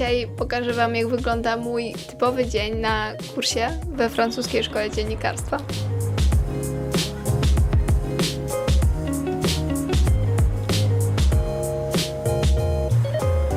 Dzisiaj pokażę Wam, jak wygląda mój typowy dzień na kursie we francuskiej szkole dziennikarstwa.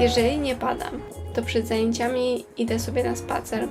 Jeżeli nie padam, to przed zajęciami idę sobie na spacer.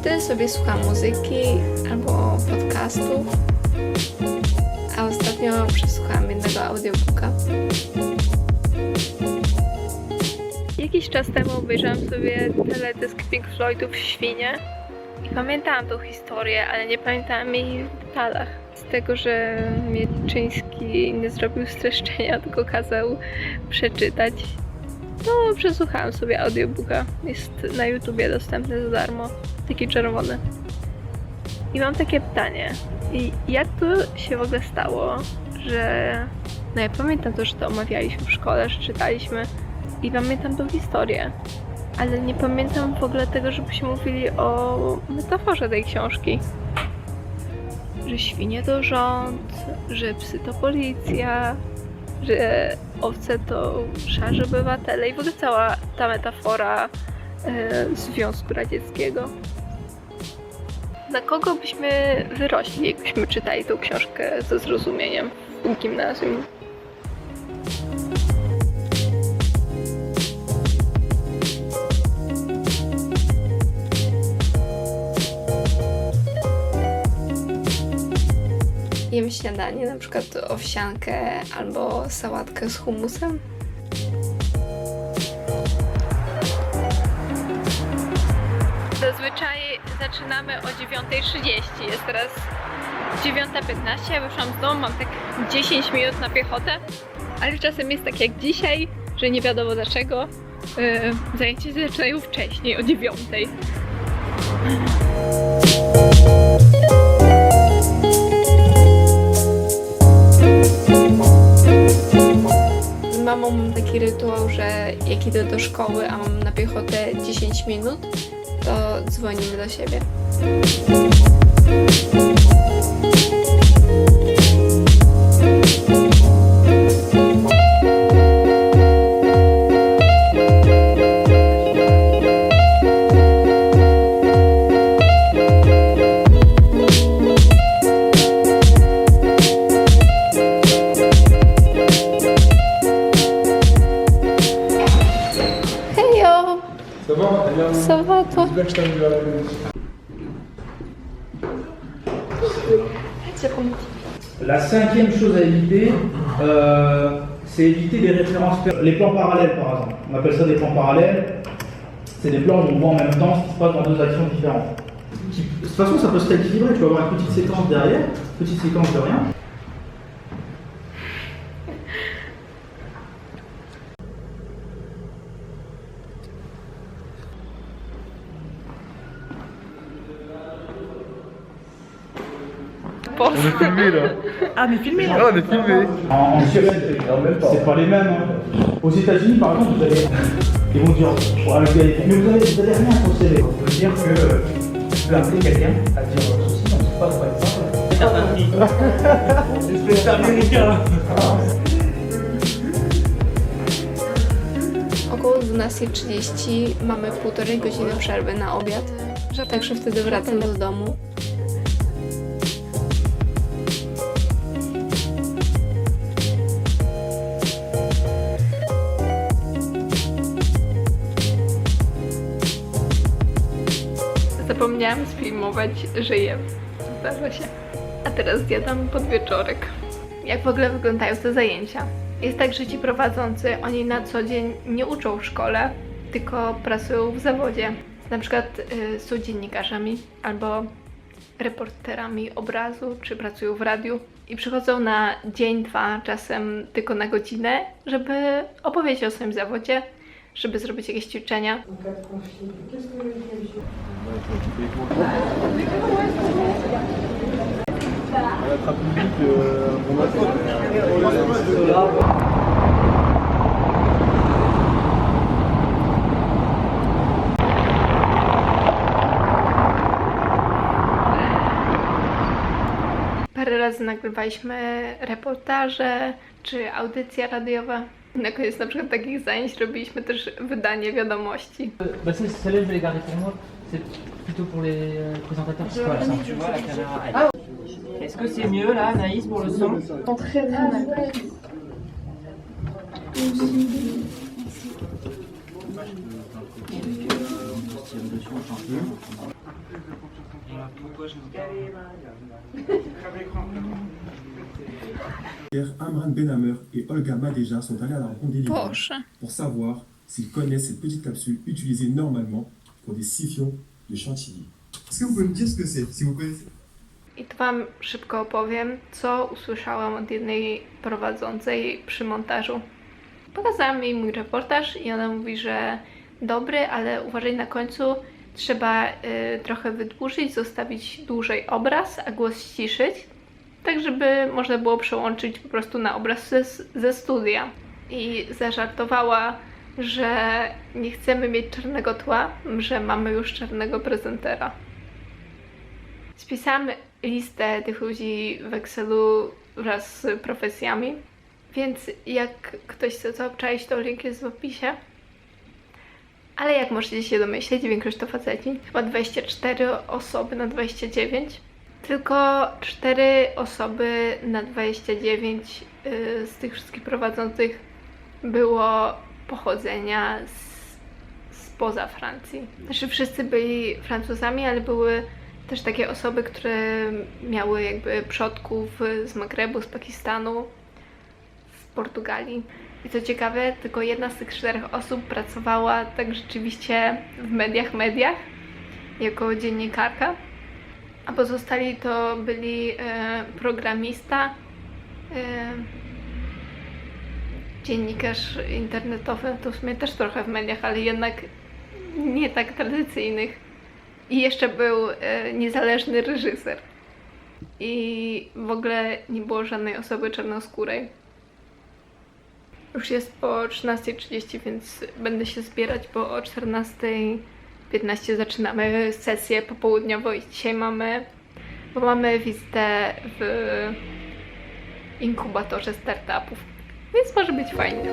Wtedy sobie słucham muzyki albo podcastów. A ostatnio przesłuchałam jednego audiobooka. Jakiś czas temu obejrzałam sobie teledysk Pink Floydów Świnie i pamiętałam tą historię, ale nie pamiętałam jej w detalach. Z tego, że Mieczyński nie zrobił streszczenia, tylko kazał przeczytać. No, przesłuchałam sobie audiobooka. Jest na YouTubie dostępny za darmo. Taki czerwony. I mam takie pytanie. I jak to się w ogóle stało, że... No ja pamiętam to, że to omawialiśmy w szkole, że czytaliśmy i pamiętam tą historię. Ale nie pamiętam w ogóle tego, żebyśmy mówili o metaforze tej książki. Że świnie to rząd, że psy to policja, że owce to szarzy obywatele i w ogóle cała ta metafora e, Związku Radzieckiego. Na kogo byśmy wyrośli, jakbyśmy czytali tą książkę ze zrozumieniem w gimnazjum? Śniadanie, na przykład owsiankę albo sałatkę z humusem. Zazwyczaj zaczynamy o 9.30, jest teraz 9.15, ja wyszłam z domu, mam tak 10 minut na piechotę, ale czasem jest tak jak dzisiaj, że nie wiadomo dlaczego. Yy, zajęcia się zaczynają wcześniej, o 9.00. mamą mam taki rytuał, że jak idę do szkoły, a mam na piechotę 10 minut, to dzwonimy do siebie. Hejo! Ça va toi? La cinquième chose à éviter, euh, c'est éviter les références, les plans parallèles par exemple. On appelle ça des plans parallèles. C'est des plans où on voit en même temps ce qui se passe dans deux actions différentes. De toute façon, ça peut se rééquilibrer. Tu vas avoir une petite séquence derrière, petite séquence de rien. On est filmé là. Ah, mais filmez là Ah, on est filmé. En, en Suède, c'est pas les mêmes. hein. Aux États-Unis, par exemple, vous allez, ils vont dire, le gars, mais vous avez, vous avez rien CV. On peut dire que euh, tu peux appeler quelqu'un à dire ceci, on ne sait pas de quoi il parle. C'est américain Około 12.30 mamy półtorej godziny przerwy na obiad, także wtedy wracam do domu. Zapomniałam sfilmować, że jem. Zdarza się. A teraz zjadam podwieczorek. Jak w ogóle wyglądają te zajęcia? Jest tak, że ci prowadzący, oni na co dzień nie uczą w szkole, tylko pracują w zawodzie. Na przykład y, są dziennikarzami albo reporterami obrazu, czy pracują w radiu i przychodzą na dzień, dwa, czasem tylko na godzinę, żeby opowiedzieć o swoim zawodzie, żeby zrobić jakieś ćwiczenia. Parę razy nagrywaliśmy reportaże czy audycje radiowe. Na koniec na przykład takich zajęć robiliśmy też wydanie wiadomości. Bah ça, celle-là, je vais les garder pour moi. C'est plutôt pour les présentateurs. Voilà, ça. Tu vois la caméra. elle. Est-ce que c'est mieux là, Anaïs, pour le son Hier, Amran Benhamer et Olga Madeja sont allés à la rencontre des livres Boże. pour savoir s'ils connaissent cette petite capsule utilisée normalement pour des siphons de chantilly. Est-ce que vous pouvez me dire ce que c'est, si vous connaissez I to Wam szybko opowiem, co usłyszałam od jednej prowadzącej przy montażu. Pokazałam jej mój reportaż i ona mówi, że dobry, ale uważaj na końcu, trzeba y, trochę wydłużyć, zostawić dłużej obraz, a głos ściszyć, tak żeby można było przełączyć po prostu na obraz ze, ze studia. I zażartowała, że nie chcemy mieć czarnego tła, że mamy już czarnego prezentera. Spisałam listę tych ludzi w Excelu wraz z profesjami, więc jak ktoś chce to obczaić, to link jest w opisie. Ale jak możecie się domyśleć, większość to faceci. Chyba 24 osoby na 29. Tylko 4 osoby na 29 y, z tych wszystkich prowadzących było pochodzenia z, spoza Francji. Znaczy wszyscy byli Francuzami, ale były też takie osoby, które miały jakby przodków z Magrebu, z Pakistanu, z Portugalii. I co ciekawe, tylko jedna z tych czterech osób pracowała tak rzeczywiście w mediach, mediach, jako dziennikarka, a pozostali to byli e, programista, e, dziennikarz internetowy, to w sumie też trochę w mediach, ale jednak nie tak tradycyjnych. I jeszcze był e, niezależny reżyser. I w ogóle nie było żadnej osoby czarnoskórej. Już jest po 13.30, więc będę się zbierać, bo o 14.15 zaczynamy sesję popołudniową i dzisiaj mamy, bo mamy wizytę w inkubatorze startupów, więc może być fajnie.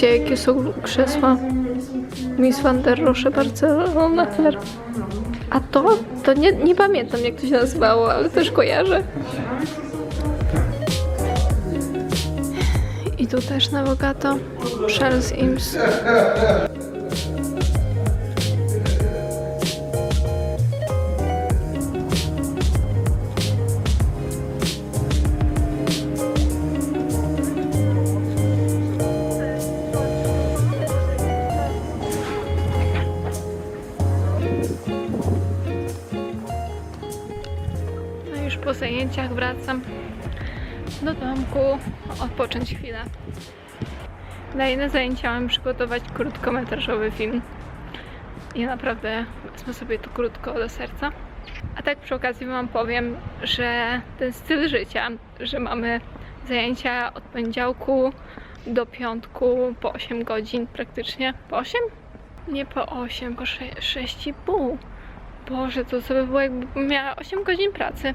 De 10 Patrzcie, jakie są krzesła. Miss van der Roche Barcelona. A to? To nie, nie pamiętam jak to się nazywało, ale też kojarzę. I tu też na bogato. Charles Ims. Odpocząć chwilę. Kolejne zajęcia mam przygotować krótkometrażowy film. I naprawdę wezmę sobie to krótko do serca. A tak przy okazji Wam powiem, że ten styl życia, że mamy zajęcia od poniedziałku do piątku po 8 godzin praktycznie. Po 8? Nie po 8, po 6,5. Boże, to sobie było jakby miała 8 godzin pracy.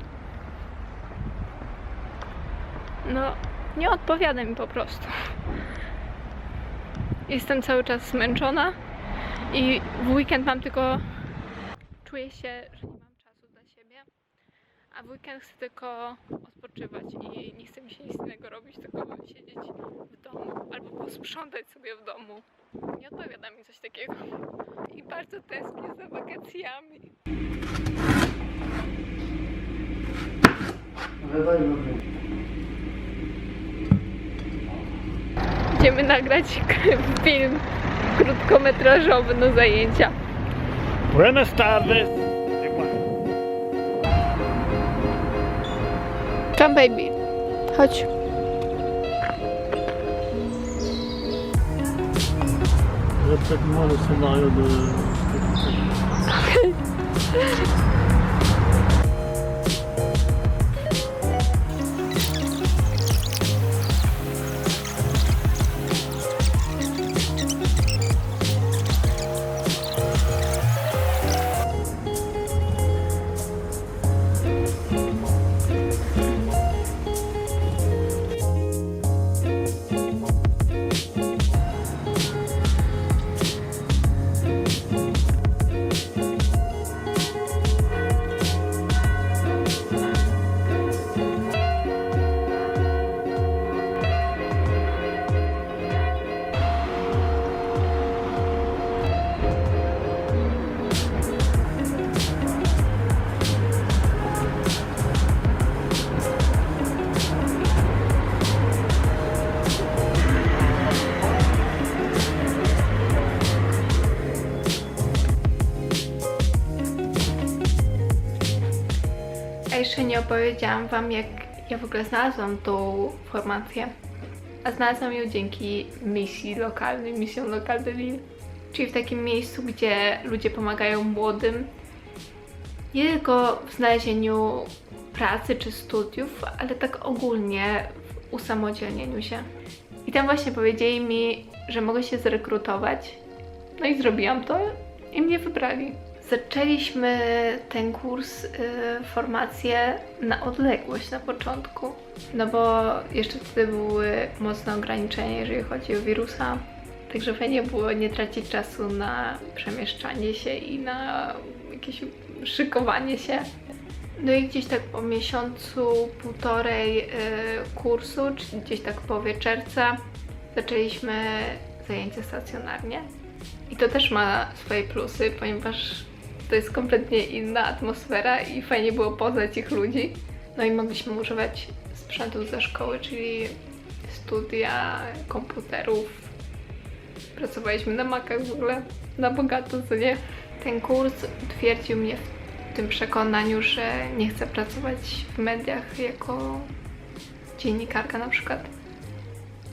No, nie odpowiada mi po prostu. Jestem cały czas zmęczona i w weekend mam tylko. Czuję się, że nie mam czasu dla siebie, a w weekend chcę tylko odpoczywać i nie chce mi się nic innego robić, tylko siedzieć w domu albo posprzątać sobie w domu. Nie odpowiada mi coś takiego. I bardzo tęsknię za wakacjami. Idziemy nagrać film krótkometrażowy na zajęcia. Buenas tardes. Come baby, chodź. Répète-moi le scénario de. Opowiedziałam Wam, jak ja w ogóle znalazłam tą formację. A znalazłam ją dzięki misji lokalnej, misją Local de Lille. Czyli w takim miejscu, gdzie ludzie pomagają młodym nie tylko w znalezieniu pracy czy studiów, ale tak ogólnie w usamodzielnieniu się. I tam właśnie powiedzieli mi, że mogę się zrekrutować. No i zrobiłam to i mnie wybrali. Zaczęliśmy ten kurs, y, formację na odległość na początku, no bo jeszcze wtedy były mocne ograniczenia, jeżeli chodzi o wirusa. Także fajnie było nie tracić czasu na przemieszczanie się i na jakieś szykowanie się. No i gdzieś tak po miesiącu, półtorej y, kursu, czyli gdzieś tak po wieczerce, zaczęliśmy zajęcia stacjonarnie. I to też ma swoje plusy, ponieważ to jest kompletnie inna atmosfera i fajnie było poznać ich ludzi. No i mogliśmy używać sprzętu ze szkoły, czyli studia, komputerów. Pracowaliśmy na makach w ogóle, na bogato, co nie? Ten kurs utwierdził mnie w tym przekonaniu, że nie chcę pracować w mediach jako dziennikarka na przykład.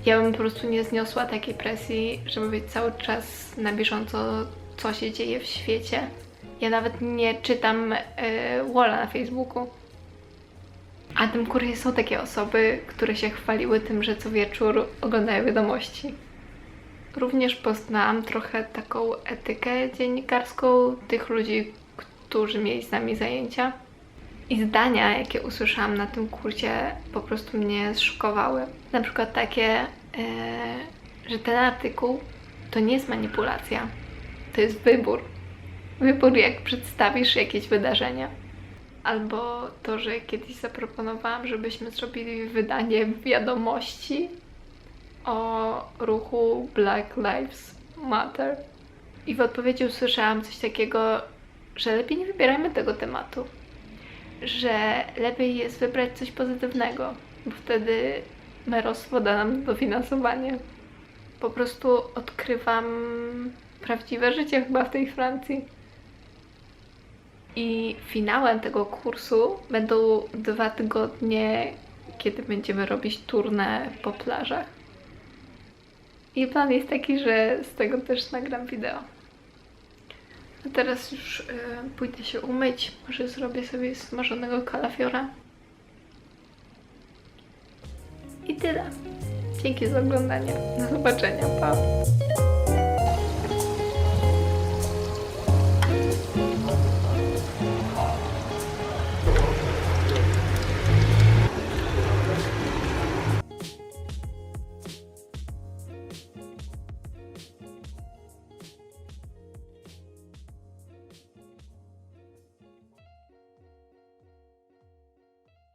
Ja bym po prostu nie zniosła takiej presji, żeby być cały czas na bieżąco, co się dzieje w świecie. Ja nawet nie czytam y, Walla na Facebooku. A tym kursie są takie osoby, które się chwaliły tym, że co wieczór oglądają wiadomości. Również poznałam trochę taką etykę dziennikarską tych ludzi, którzy mieli z nami zajęcia. I zdania, jakie usłyszałam na tym kursie, po prostu mnie zszokowały. Na przykład takie, e, że ten artykuł to nie jest manipulacja, to jest wybór. Wybór, jak przedstawisz jakieś wydarzenia. Albo to, że kiedyś zaproponowałam, żebyśmy zrobili wydanie wiadomości o ruchu Black Lives Matter. I w odpowiedzi usłyszałam coś takiego, że lepiej nie wybierajmy tego tematu że lepiej jest wybrać coś pozytywnego, bo wtedy merostwo da nam dofinansowanie. Po prostu odkrywam prawdziwe życie chyba w tej Francji. I finałem tego kursu będą dwa tygodnie, kiedy będziemy robić turnę po plażach. I plan jest taki, że z tego też nagram wideo. A teraz już y, pójdę się umyć. Może zrobię sobie smażonego kalafiora. I tyle. Dzięki za oglądanie. Do zobaczenia. Pa!